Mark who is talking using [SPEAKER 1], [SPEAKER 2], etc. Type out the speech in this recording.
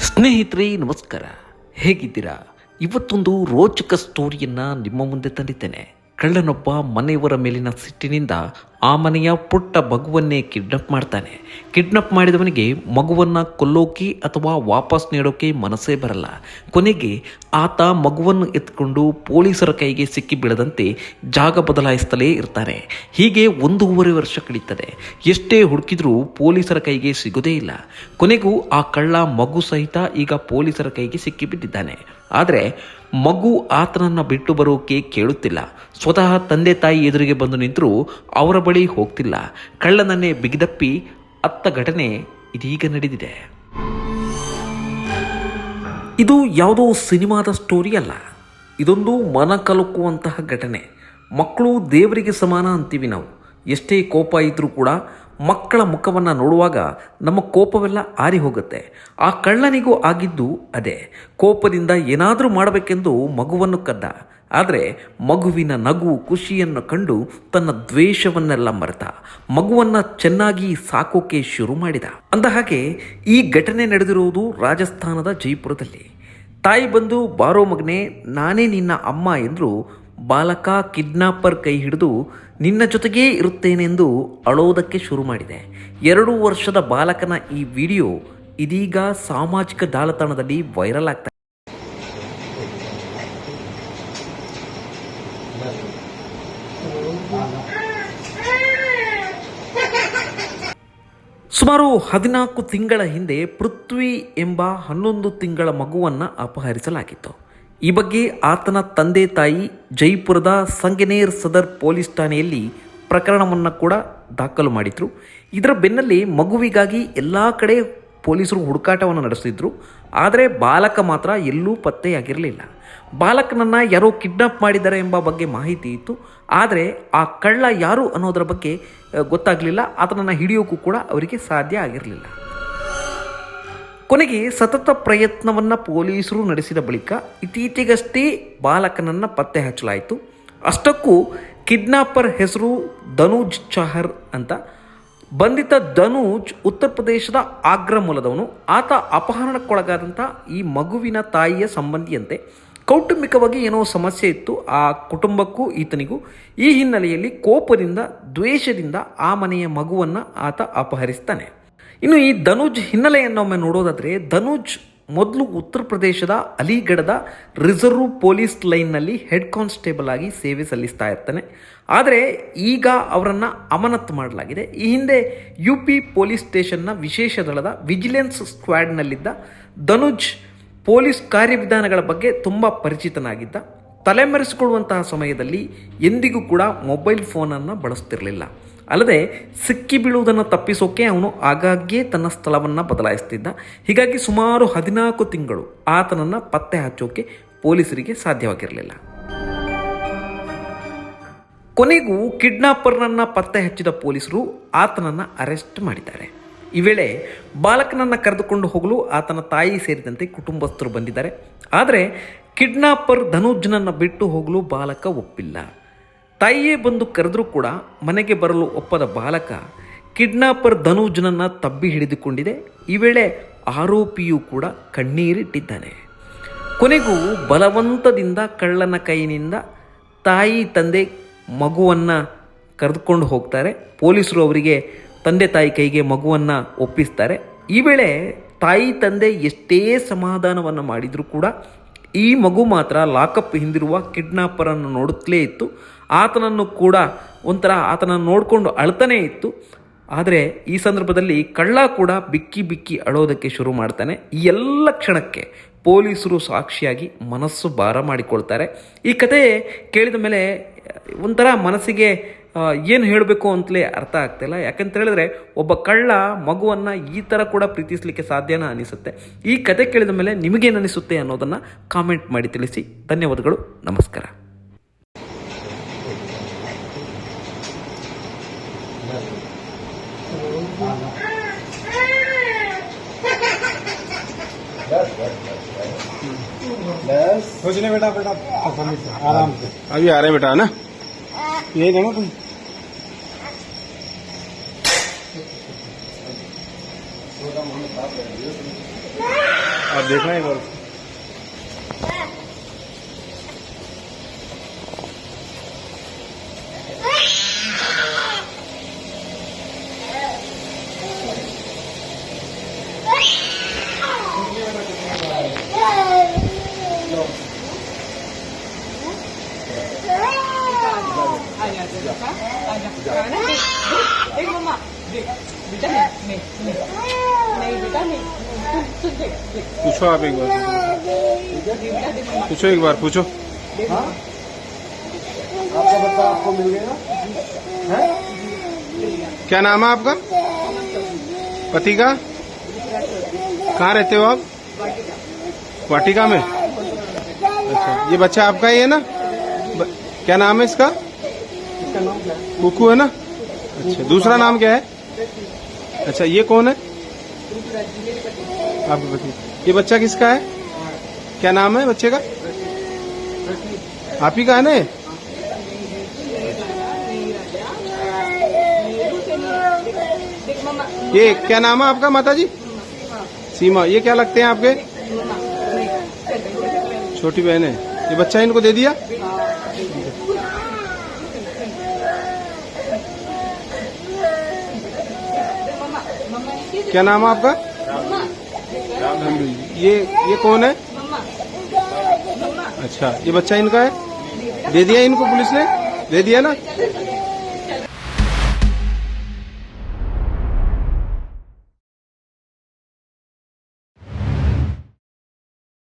[SPEAKER 1] ಸ್ನೇಹಿತರೆ ನಮಸ್ಕಾರ. ಹೇಗಿದ್ದೀರಾ? ಇವತ್ತೊಂದು ರೋಚಕ ಸ್ಟೋರಿಯನ್ನು ನಿಮ್ಮ ಮುಂದೆ ತಂದಿದ್ದೇನೆ. ಕಳ್ಳನೊಬ್ಬ ಮನೆಯವರ ಮೇಲಿನ ಸಿಟ್ಟಿನಿಂದ ಆ ಮನೆಯ ಪುಟ್ಟ ಮಗುವನ್ನೇ ಕಿಡ್ನಪ್ ಮಾಡ್ತಾನೆ. ಕಿಡ್ನಪ್ ಮಾಡಿದವನಿಗೆ ಮಗುವನ್ನು ಕೊಲ್ಲೋಕೆ ಅಥವಾ ವಾಪಸ್ ನೀಡೋಕೆ ಮನಸ್ಸೇ ಬರಲ್ಲ. ಕೊನೆಗೆ ಆತ ಮಗುವನ್ನು ಎತ್ಕೊಂಡು ಪೊಲೀಸರ ಕೈಗೆ ಸಿಕ್ಕಿ ಬೀಳದಂತೆ ಜಾಗ ಬದಲಾಯಿಸ್ತಲೇ ಇರ್ತಾನೆ. ಹೀಗೆ ಒಂದೂವರೆ ವರ್ಷ ಕಳೀತದೆ. ಎಷ್ಟೇ ಹುಡುಕಿದ್ರೂ ಪೊಲೀಸರ ಕೈಗೆ ಸಿಗೋದೇ ಇಲ್ಲ. ಕೊನೆಗೂ ಆ ಕಳ್ಳ ಮಗು ಸಹಿತ ಈಗ ಪೊಲೀಸರ ಕೈಗೆ ಸಿಕ್ಕಿಬಿದ್ದಿದ್ದಾನೆ ಆದರೆ ಮಗು ಆತನನ್ನು ಬಿಟ್ಟು ಬರೋಕೆ ಕೇಳುತ್ತಿಲ್ಲ. ಸ್ವತಃ ತಂದೆ ತಾಯಿ ಎದುರಿಗೆ ಬಂದು ನಿಂತರೂ ಅವರ ಬಳಿ ಹೋಗ್ತಿಲ್ಲ. ಕಳ್ಳನನ್ನೇ ಬಿಗಿದಪ್ಪಿ ಅತ್ತ ಘಟನೆ ಇದೀಗ ನಡೆದಿದೆ. ಇದು ಯಾವುದೋ ಸಿನಿಮಾದ ಸ್ಟೋರಿ ಅಲ್ಲ. ಇದೊಂದು ಮನ ಕಲುಕುವಂತಹ ಘಟನೆ. ಮಕ್ಕಳು ದೇವರಿಗೆ ಸಮಾನ ಅಂತೀವಿ ನಾವು. ಎಷ್ಟೇ ಕೋಪ ಇದ್ದರೂ ಕೂಡ ಮಕ್ಕಳ ಮುಖವನ್ನು ನೋಡುವಾಗ ನಮ್ಮ ಕೋಪವೆಲ್ಲ ಆರಿ ಹೋಗುತ್ತೆ. ಆ ಕಳ್ಳನಿಗೂ ಆಗಿದ್ದು ಅದೇ. ಕೋಪದಿಂದ ಏನಾದರೂ ಮಾಡಬೇಕೆಂದು ಮಗುವನ್ನು ಕದ್ದ. ಆದರೆ ಮಗುವಿನ ನಗು ಖುಷಿಯನ್ನು ಕಂಡು ತನ್ನ ದ್ವೇಷವನ್ನೆಲ್ಲ ಮರೆತ. ಮಗುವನ್ನು ಚೆನ್ನಾಗಿ ಸಾಕೋಕೆ ಶುರು ಮಾಡಿದ. ಅಂದ ಹಾಗೆ ಈ ಘಟನೆ ನಡೆದಿರುವುದು ರಾಜಸ್ಥಾನದ ಜೈಪುರದಲ್ಲಿ. ತಾಯಿ ಬಂದು, ಬಾರೋ ಮಗನೇ, ನಾನೇ ನಿನ್ನ ಅಮ್ಮ ಎಂದರು ಬಾಲಕ ಕಿಡ್ನಾಪರ್ ಕೈ ಹಿಡಿದು ನಿನ್ನ ಜೊತೆಗೇ ಇರುತ್ತೇನೆಂದು ಅಳೋದಕ್ಕೆ ಶುರು ಮಾಡಿದೆ. ಎರಡು ವರ್ಷದ ಬಾಲಕನ ಈ ವಿಡಿಯೋ ಇದೀಗ ಸಾಮಾಜಿಕ ಜಾಲತಾಣದಲ್ಲಿ ವೈರಲ್ ಆಗ್ತಾ ಸುಮಾರು ಹದಿನಾಲ್ಕು ತಿಂಗಳ ಹಿಂದೆ ಪೃಥ್ವಿ ಎಂಬ ಹನ್ನೊಂದು ತಿಂಗಳ ಮಗುವನ್ನು ಅಪಹರಿಸಲಾಗಿತ್ತು. ಈ ಬಗ್ಗೆ ಆತನ ತಂದೆ ತಾಯಿ ಜೈಪುರದ ಸಂಗನೇರ್ ಸದರ್ ಪೊಲೀಸ್ ಠಾಣೆಯಲ್ಲಿ ಪ್ರಕರಣವನ್ನು ಕೂಡ ದಾಖಲು ಮಾಡಿದ್ರು. ಇದರ ಬೆನ್ನಲ್ಲಿ ಮಗುವಿಗಾಗಿ ಎಲ್ಲ ಕಡೆ ಪೊಲೀಸರು ಹುಡುಕಾಟವನ್ನು ನಡೆಸಿದ್ರು ಆದರೆ ಬಾಲಕ ಮಾತ್ರ ಎಲ್ಲೂ ಪತ್ತೆಯಾಗಿರಲಿಲ್ಲ. ಬಾಲಕನನ್ನು ಯಾರೋ ಕಿಡ್ನಾಪ್ ಮಾಡಿದ್ದಾರೆ ಎಂಬ ಬಗ್ಗೆ ಮಾಹಿತಿ ಇತ್ತು. ಆದರೆ ಆ ಕಳ್ಳ ಯಾರು ಅನ್ನೋದರ ಬಗ್ಗೆ ಗೊತ್ತಾಗಲಿಲ್ಲ. ಆತನನ್ನು ಹಿಡಿಯೋಕ್ಕೂ ಕೂಡ ಅವರಿಗೆ ಸಾಧ್ಯ ಆಗಿರಲಿಲ್ಲ. ಕೊನೆಗೆ ಸತತ ಪ್ರಯತ್ನವನ್ನು ಪೊಲೀಸರು ನಡೆಸಿದ ಬಳಿಕ ಇತ್ತೀಚೆಗಷ್ಟೇ ಬಾಲಕನನ್ನು ಪತ್ತೆ ಹಚ್ಚಲಾಯಿತು. ಅಷ್ಟಕ್ಕೂ ಕಿಡ್ನಾಪರ್ ಹೆಸರು ಧನುಜ್ ಚಹರ್ ಅಂತ. ಬಂಧಿತ ಧನುಜ್ ಉತ್ತರ ಪ್ರದೇಶದ ಆಗ್ರ ಮೂಲದವನು. ಆತ ಅಪಹರಣಕ್ಕೊಳಗಾದಂಥ ಈ ಮಗುವಿನ ತಾಯಿಯ ಸಂಬಂಧಿಯಂತೆ ಕೌಟುಂಬಿಕವಾಗಿ ಏನೋ ಸಮಸ್ಯೆ ಇತ್ತು. ಆ ಕುಟುಂಬಕ್ಕೂ ಈತನಿಗೂ ಈ ಹಿನ್ನೆಲೆಯಲ್ಲಿ ಕೋಪದಿಂದ ದ್ವೇಷದಿಂದ ಆ ಮನೆಯ ಮಗುವನ್ನು ಆತ ಅಪಹರಿಸ್ತಾನೆ. ಇನ್ನು ಈ ಧನುಜ್ ಹಿನ್ನೆಲೆಯನ್ನೊಮ್ಮೆ ನೋಡೋದಾದರೆ, ಧನುಜ್ ಮೊದಲು ಉತ್ತರ ಪ್ರದೇಶದ ಅಲಿಗಢದ ರಿಸರ್ವ್ ಪೊಲೀಸ್ ಲೈನ್ನಲ್ಲಿ ಹೆಡ್ ಕಾನ್ಸ್ಟೇಬಲ್ ಆಗಿ ಸೇವೆ ಸಲ್ಲಿಸ್ತಾ ಇರ್ತಾನೆ. ಆದರೆ ಈಗ ಅವರನ್ನು ಅಮಾನತು ಮಾಡಲಾಗಿದೆ. ಈ ಹಿಂದೆ ಯು ಪಿ ಪೊಲೀಸ್ ಸ್ಟೇಷನ್ನ ವಿಶೇಷ ದಳದ ವಿಜಿಲೆನ್ಸ್ ಸ್ಕ್ವಾಡ್ನಲ್ಲಿದ್ದ ಧನುಜ್ ಪೊಲೀಸ್ ಕಾರ್ಯವಿಧಾನಗಳ ಬಗ್ಗೆ ತುಂಬ ಪರಿಚಿತನಾಗಿದ್ದ. ತಲೆಮರೆಸಿಕೊಳ್ಳುವಂತಹ ಸಮಯದಲ್ಲಿ ಎಂದಿಗೂ ಕೂಡ ಮೊಬೈಲ್ ಫೋನನ್ನು ಬಳಸ್ತಿರಲಿಲ್ಲ. ಅಲ್ಲದೆ ಸಿಕ್ಕಿ ಬೀಳುವುದನ್ನು ತಪ್ಪಿಸೋಕೆ ಅವನು ಆಗಾಗ್ಗೆ ತನ್ನ ಸ್ಥಳವನ್ನು ಬದಲಾಯಿಸ್ತಿದ್ದ. ಹೀಗಾಗಿ ಸುಮಾರು ಹದಿನಾಲ್ಕು ತಿಂಗಳು ಆತನನ್ನು ಪತ್ತೆ ಹಚ್ಚೋಕೆ ಪೊಲೀಸರಿಗೆ ಸಾಧ್ಯವಾಗಿರಲಿಲ್ಲ. ಕೊನೆಗೂ ಕಿಡ್ನಾಪರ್ನನ್ನು ಪತ್ತೆ ಹಚ್ಚಿದ ಪೊಲೀಸರು ಆತನನ್ನು ಅರೆಸ್ಟ್ ಮಾಡಿದ್ದಾರೆ. ಈ ವೇಳೆ ಬಾಲಕನನ್ನು ಕರೆದುಕೊಂಡು ಹೋಗಲು ಆತನ ತಾಯಿ ಸೇರಿದಂತೆ ಕುಟುಂಬಸ್ಥರು ಬಂದಿದ್ದಾರೆ. ಆದರೆ ಕಿಡ್ನಾಪರ್ ಧನುಜ್ನನ್ನು ಬಿಟ್ಟು ಹೋಗಲು ಬಾಲಕ ಒಪ್ಪಿಲ್ಲ. ತಾಯಿಯೇ ಬಂದು ಕರೆದರೂ ಕೂಡ ಮನೆಗೆ ಬರಲು ಒಪ್ಪದ ಬಾಲಕ ಕಿಡ್ನಾಪರ್ ಧನುಜ್ನನ್ನು ತಬ್ಬಿ ಹಿಡಿದುಕೊಂಡಿದೆ. ಈ ವೇಳೆ ಆರೋಪಿಯೂ ಕೂಡ ಕಣ್ಣೀರಿಟ್ಟಿದ್ದಾನೆ. ಕೊನೆಗೂ ಬಲವಂತದಿಂದ ಕಳ್ಳನ ಕೈನಿಂದ ತಾಯಿ ತಂದೆ ಮಗುವನ್ನು ಕರೆದುಕೊಂಡು ಹೋಗ್ತಾರೆ. ಪೊಲೀಸರು ಅವರಿಗೆ ತಂದೆ ತಾಯಿ ಕೈಗೆ ಮಗುವನ್ನು ಒಪ್ಪಿಸ್ತಾರೆ. ಈ ವೇಳೆ ತಾಯಿ ತಂದೆ ಎಷ್ಟೇ ಸಮಾಧಾನವನ್ನು ಮಾಡಿದರೂ ಕೂಡ ಈ ಮಗು ಮಾತ್ರ ಲಾಕಪ್ ಹಿಂದಿರುವ ಕಿಡ್ನಾಪರನ್ನು ನೋಡುತ್ತಲೇ ಇತ್ತು. ಆತನನ್ನು ಕೂಡ ಒಂಥರ ಆತನನ್ನು ನೋಡಿಕೊಂಡು ಅಳ್ತಾನೇ ಇತ್ತು. ಆದರೆ ಈ ಸಂದರ್ಭದಲ್ಲಿ ಕಳ್ಳ ಕೂಡ ಬಿಕ್ಕಿ ಬಿಕ್ಕಿ ಅಳೋದಕ್ಕೆ ಶುರು ಮಾಡ್ತಾನೆ. ಈ ಎಲ್ಲ ಕ್ಷಣಕ್ಕೆ ಪೊಲೀಸರು ಸಾಕ್ಷಿಯಾಗಿ ಮನಸ್ಸು ಭಾರ ಮಾಡಿಕೊಳ್ತಾರೆ. ಈ ಕತೆ ಕೇಳಿದ ಮೇಲೆ ಒಂಥರ ಮನಸ್ಸಿಗೆ ಏನು ಹೇಳಬೇಕು ಅಂತಲೇ ಅರ್ಥ ಆಗ್ತಿಲ್ಲ ಯಾಕಂತ ಹೇಳಿದ್ರೆ ಒಬ್ಬ ಕಳ್ಳ ಮಗುವನ್ನು ಈ ಥರ ಕೂಡ ಪ್ರೀತಿಸಲಿಕ್ಕೆ ಸಾಧ್ಯನ ಅನಿಸುತ್ತೆ ಈ ಕತೆ ಕೇಳಿದ ಮೇಲೆ ನಿಮಗೇನು ಅನಿಸುತ್ತೆ ಅನ್ನೋದನ್ನು ಕಾಮೆಂಟ್ ಮಾಡಿ ತಿಳಿಸಿ ಧನ್ಯವಾದಗಳು ನಮಸ್ಕಾರ
[SPEAKER 2] कुछ नहीं बेटा बेटा आसानी से आराम से
[SPEAKER 3] अभी आ रहे हैं बेटा है ना
[SPEAKER 2] यही देना तुम
[SPEAKER 3] आप देखना एक बार पूछो आप एक बार, पूछो। एक बार, पूछो।
[SPEAKER 2] आपका बच्चा आपको मिल गया
[SPEAKER 3] क्या नाम है आपका? पति का कहाँ रहते हो आप? वाटिका में। अच्छा ये बच्चा आपका ही है ना? ब- क्या नाम है इसका? बुकू है ना? अच्छा दूसरा नाम क्या है? अच्छा ये कौन है? पति ये बच्चा किसका है? क्या नाम है बच्चे का? आप ही का है ना? ये? क्या नाम है आपका माता जी सीमा। ये क्या लगते हैं आपके? छोटी बहन है। ये बच्चा इनको दे दिया? क्या नाम है आपका? ये ये कौन है? अच्छा ये बच्चा इनका है? दे दिया इनको पुलिस ने? दे दिया ना?